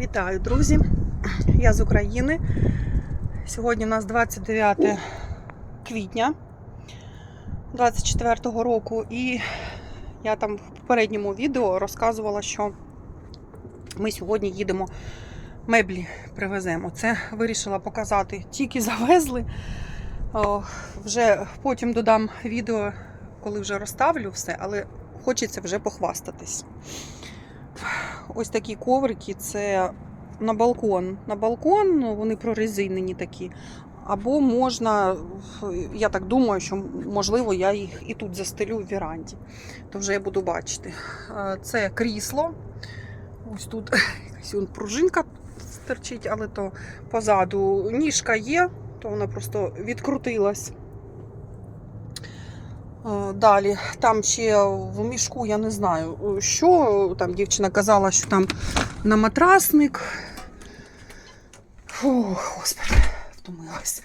Вітаю, друзі! Я з України. Сьогодні у нас 29 квітня 24 року, і я там в попередньому відео розказувала, що ми сьогодні їдемо меблі привеземо. Це вирішила показати. Тільки завезли. Вже потім додам відео, коли вже розставлю все, але хочеться вже похвастатись. Ось такі коврики це на балкон. На балкон ну, вони прорезинені такі. Або можна, я так думаю, що можливо я їх і тут застелю в віранді. То вже я буду бачити. Е, Це крісло. Ось тут якась пружинка стерчить, але то позаду ніжка є, то вона просто відкрутилась. Е, Далі, там ще в мішку, я не знаю, що там дівчина казала, що там на матрасник. Фу, господи, втомилась.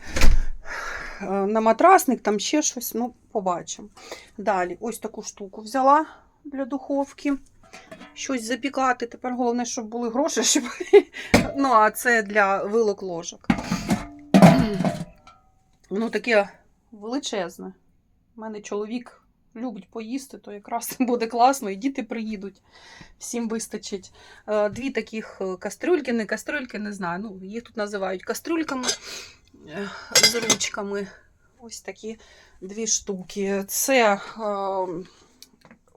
Е, На матрасник, там ще щось, ну, побачимо. Далі, ось таку штуку взяла для духовки. Щось запікати. Тепер головне, щоб були гроші, щоб. Ну, а це для вилок ложок. Ну, таке величезне. У мене чоловік любить поїсти, то якраз буде класно, і діти приїдуть. Всім вистачить. Е, Дві таких е, кастрюльки, не кастрюльки, не знаю. Ну, їх тут називають кастрюльками е, з ручками. Ось такі дві штуки. Це е,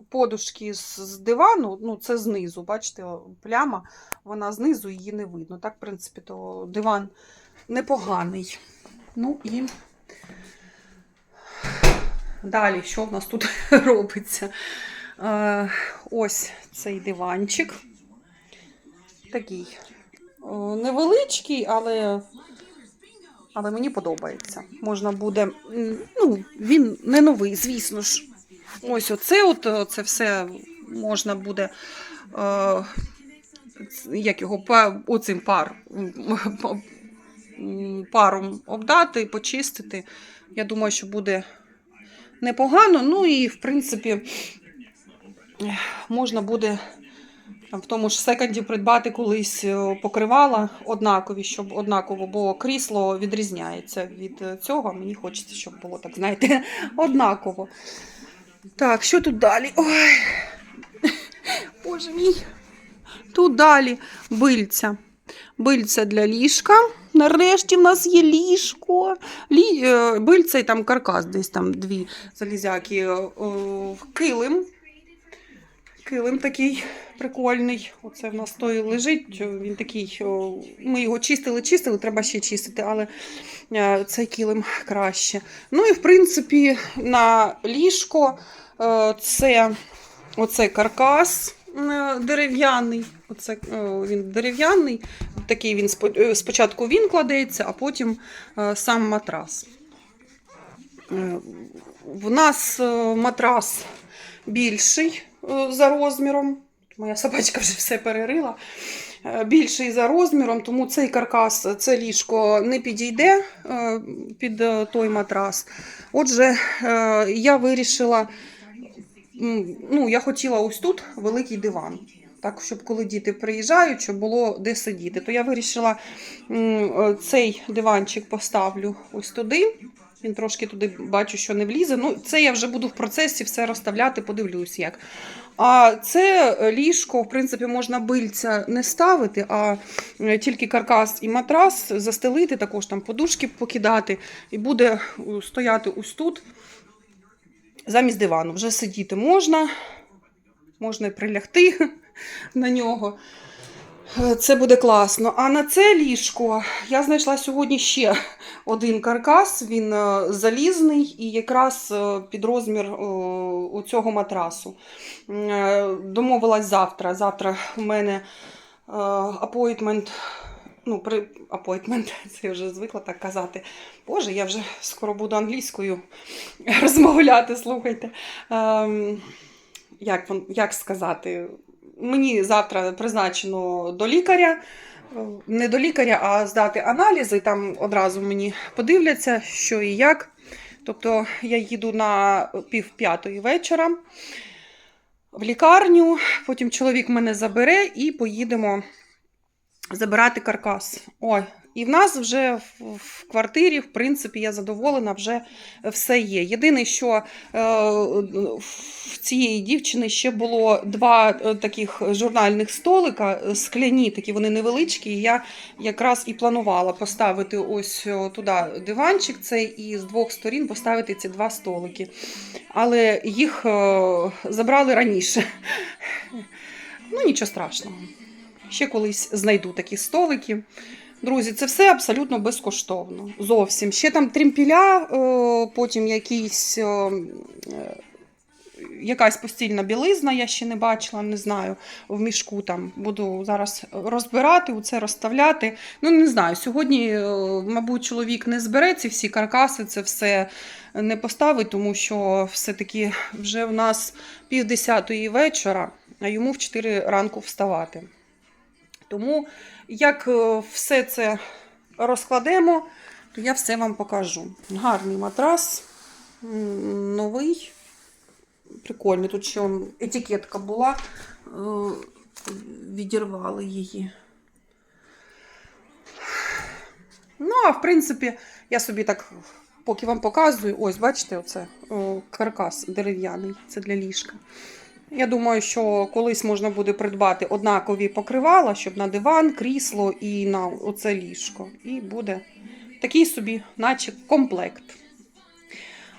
подушки з дивану, ну це знизу, бачите, пляма, вона знизу її не видно. Так, в принципі, то диван непоганий. Ну і Далі, що в нас тут робиться? Е, ось цей диванчик. Такий е, невеличкий, але, але мені подобається. Можна буде. Ну, він не новий, звісно ж. Ось оце, от, це все можна буде. Е, як його оцим пар, паром обдати, почистити. Я думаю, що буде непогано. Ну і, в принципі, можна буде в тому ж секонді придбати колись е, покривала однакові, щоб однаково, бо крісло відрізняється від е, цього. Мені хочеться, щоб було так, знаєте, однаково. Так, що тут далі? Ой, боже мій. Тут далі бильця. Бильця для ліжка. Нарешті в нас є ліжко. Лі... е, Бильця там каркас, десь там дві залізяки. Е, Килим. Килим такий прикольний. Оце в нас той лежить. Він такий. Ми його чистили, чистили, треба ще чистити, але е, цей килим краще. Ну і в принципі на ліжко е, це оцей каркас е, дерев'яний. Оце е, він дерев'яний. Такий він е, спочатку він кладеться, а потім е, сам матрас. Е, В нас е, матрас більший е, за розміром. Моя собачка вже все перерила. Е, Більший за розміром, тому цей каркас, це ліжко не підійде е, під е, той матрас. Отже, е, я вирішила, ну, я хотіла ось тут великий диван. Так, щоб коли діти приїжджають, щоб було де сидіти. То я вирішила е, цей диванчик поставлю ось туди. Він трошки туди бачу, що не влізе. Ну, це я вже буду в процесі все розставляти, подивлюсь як. А це ліжко, в принципі, можна бильця не ставити, а е, тільки каркас і матрас застелити, також там подушки покидати, і буде е, стояти ось тут замість дивану. Вже сидіти можна, можна і прилягти на нього. Це буде класно. А на це ліжко я знайшла сьогодні ще один каркас. Він е, залізний і якраз е, під розмір е, цього матрасу. Домовилась завтра. Завтра у мене апойтмент. Ну, при апойтмент, це я вже звикла так казати. Боже, я вже скоро буду англійською розмовляти, слухайте. Ем, як, як сказати? Мені завтра призначено до лікаря, е, не до лікаря, а здати аналізи. Там одразу мені подивляться, що і як. Тобто я їду на пів п'ятої вечора. в лікарню. Потім чоловік мене забере і поїдемо забирати каркас. Ой, і в нас вже в, квартирі, в принципі, я задоволена, вже все є. Єдине, що е, в цієї дівчини ще було два е, таких журнальних столика, е, скляні, такі вони невеличкі. І я якраз і планувала поставити ось туди диванчик цей і з двох сторін поставити ці два столики. Але їх забрали раніше. Ну, нічого страшного. Ще колись знайду такі столики. Друзі, це все абсолютно безкоштовно. Зовсім. Ще там тремпіля, е, потім якісь, е, е, якась постільна білизна, я ще не бачила, не знаю. В мішку там буду зараз розбирати, це розставляти. Ну, не знаю. Сьогодні, мабуть, чоловік не збере ці всі каркаси, це все не поставить, тому що все-таки вже в нас півдесятої вечора, а йому в 4 ранку вставати. Тому як е, все це розкладемо, то я все вам покажу. Гарний матрас, новий. Прикольний. Тут ще етикетка була, е, відірвали її. Ну, а в принципі, я собі так, поки вам показую, ось, бачите, оце о, каркас дерев'яний, це для ліжка. Я думаю, що колись можна буде придбати однакові покривала, щоб на диван, крісло і на оце ліжко. І буде такий собі, наче комплект.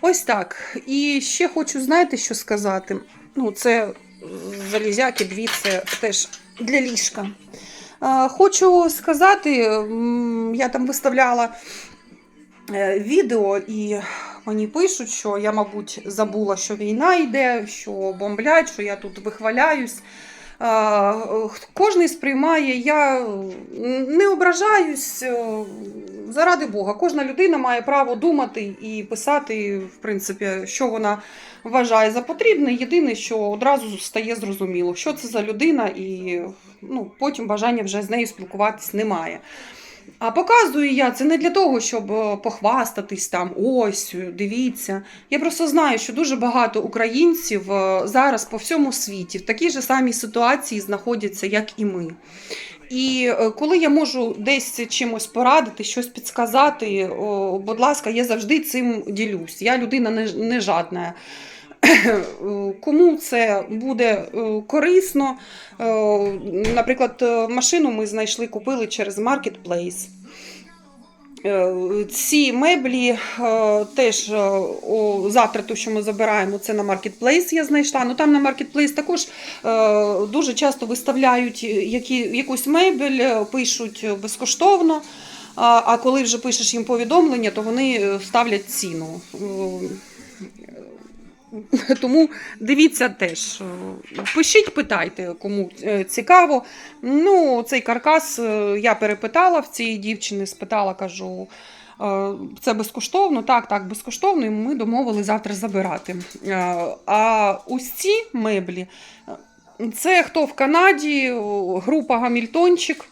Ось так. І ще хочу, знаєте, що сказати? Ну, це е, залізяки, дві, це теж для ліжка. Е, Хочу сказати, я там виставляла е, відео, і мені пишуть, що я, мабуть, забула, що війна йде, що бомблять, що я тут вихваляюсь. Кожний сприймає, я не ображаюсь. е, Заради Бога, кожна людина має право думати і писати, в принципі, що вона вважає за потрібне. Єдине, що одразу стає зрозуміло, що це за людина, і ну, потім бажання вже з нею спілкуватись немає. А показую я це не для того, щоб е, похвастатись там, ось, дивіться. Я просто знаю, що дуже багато українців е, зараз по всьому світі в такій же самій ситуації знаходяться, як і ми. І е, коли я можу десь чимось порадити, щось підсказати, будь ласка, я завжди цим ділюсь. Я людина не жадна. Кому це буде е, корисно? Е, Наприклад, е, машину ми знайшли, купили через Marketplace. Ці меблі теж завтра, то, що ми забираємо, це на Marketplace я знайшла. Ну там на Marketplace також дуже часто виставляють які, якусь мебель, пишуть безкоштовно. А, коли вже пишеш їм повідомлення, то вони ставлять ціну. Тому дивіться теж. Пишіть, питайте, кому е, цікаво. Ну, цей каркас е, я перепитала в цієї дівчини, спитала, кажу. е, Це безкоштовно, так, так, безкоштовно, і ми домовили завтра забирати. А ось ці меблі, це хто в Канаді, група Гамільтончик.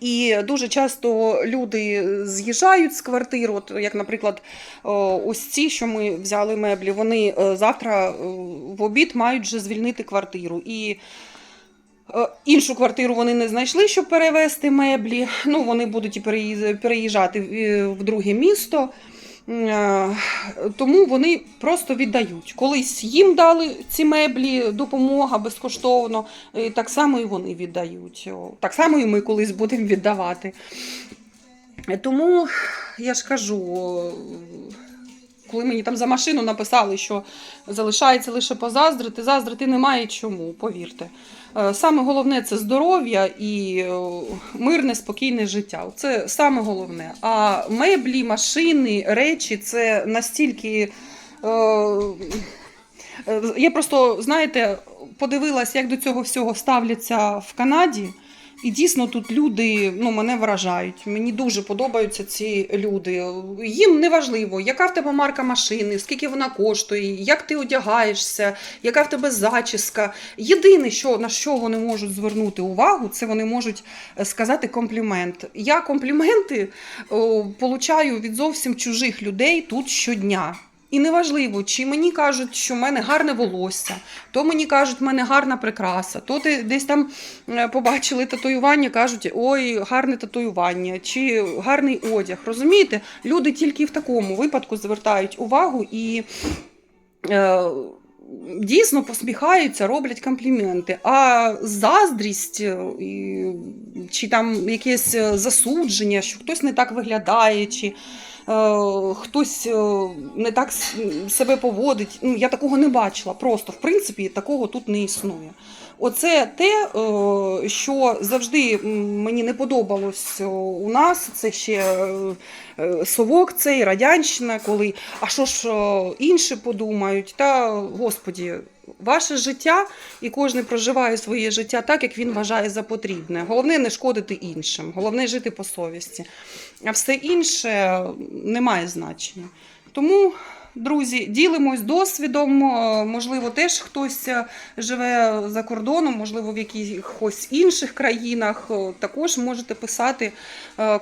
І дуже часто люди з'їжджають з квартир, от як, наприклад, ось ці, що ми взяли меблі, вони е, завтра е, в обід мають вже звільнити квартиру. І е, іншу квартиру вони не знайшли, щоб перевезти меблі. Ну, вони будуть і переїжджати в друге місто. Е, Тому вони просто віддають. Колись їм дали ці меблі, допомога безкоштовно. І так само і вони віддають. Так само і ми колись будемо віддавати. Тому я ж кажу, коли мені там за машину написали, що залишається лише позаздрити, заздрити немає чому, повірте. Е, Саме головне це здоров'я і е, мирне, спокійне життя. Це саме головне. А меблі, машини, речі це настільки. е, Я просто, знаєте, подивилась, як до цього всього ставляться в Канаді. І дійсно тут люди ну, мене вражають. Мені дуже подобаються ці люди. Їм не важливо, яка в тебе марка машини, скільки вона коштує, як ти одягаєшся, яка в тебе зачіска. Єдине, що на що вони можуть звернути увагу, це вони можуть е, сказати комплімент. Я компліменти о, получаю від зовсім чужих людей тут щодня. І неважливо, чи мені кажуть, що в мене гарне волосся, то мені кажуть, в мене гарна прикраса, то ти десь там е, побачили татуювання, кажуть, ой, гарне татуювання, чи гарний одяг. Розумієте? Люди тільки в такому випадку звертають увагу і. Дійсно посміхаються, роблять компліменти. А заздрість е, чи там якесь е, засудження, що хтось не так виглядає, чи е, хтось не так себе поводить. Ну, я такого не бачила. Просто, в принципі, такого тут не існує. Оце те, е, що завжди мені не подобалось е, у нас. Це ще е, совок, цей радянщина, коли а що ж інші подумають? Та господі, ваше життя, і кожен проживає своє життя так, як він вважає за потрібне. Головне не шкодити іншим, головне жити по совісті. А все інше не має значення. Тому. Друзі, ділимось досвідом. е, Можливо, теж хтось е, живе за кордоном, можливо, в якихось інших країнах. Е, Також можете писати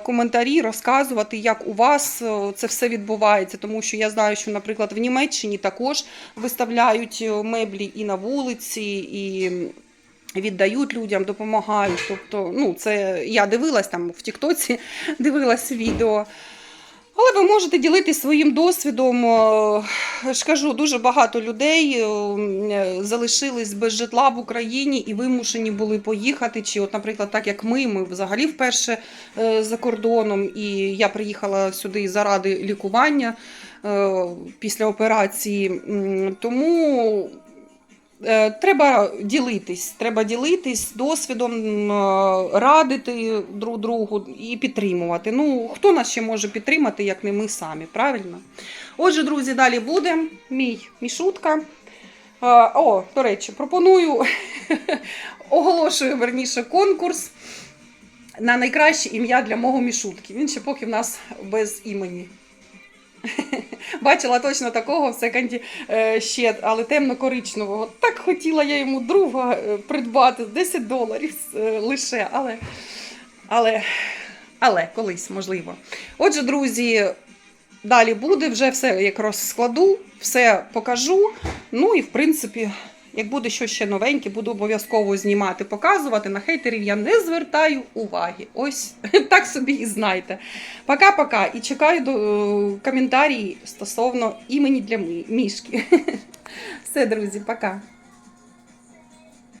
коментарі, розказувати, як у вас це все відбувається. Тому що я знаю, що, наприклад, в Німеччині також виставляють меблі і на вулиці, і віддають людям, допомагають. Тобто, ну, це я дивилась там в Тіктоці, дивилась відео. Але ви можете ділитися своїм досвідом. Ж дуже багато людей е, залишились без житла в Україні і вимушені були поїхати. Чи, от, наприклад, так як ми, ми взагалі вперше е, за кордоном, і я приїхала сюди заради лікування е, після операції. Тому треба ділитись, треба ділитись досвідом, е, радити друг другу і підтримувати. Ну, хто нас ще може підтримати, як не ми самі, правильно? Отже, друзі, далі буде мій мішутка. Е, О, до речі, пропоную оголошую верніше конкурс на найкраще ім'я для мого мішутки. Він ще поки в нас без імені. Бачила точно такого в секонді е, ще, але темно-коричневого. Так хотіла я йому друга е, придбати 10 доларів е, лише, але, але, але колись можливо. Отже, друзі, далі буде вже все якраз складу, все покажу. Ну і в принципі. Як буде щось ще новеньке, буду обов'язково знімати, показувати. На хейтерів я не звертаю уваги. Ось так собі і знайте. Пока-пока. І чекаю до е, коментарі стосовно імені для мішки. Все, друзі, пока.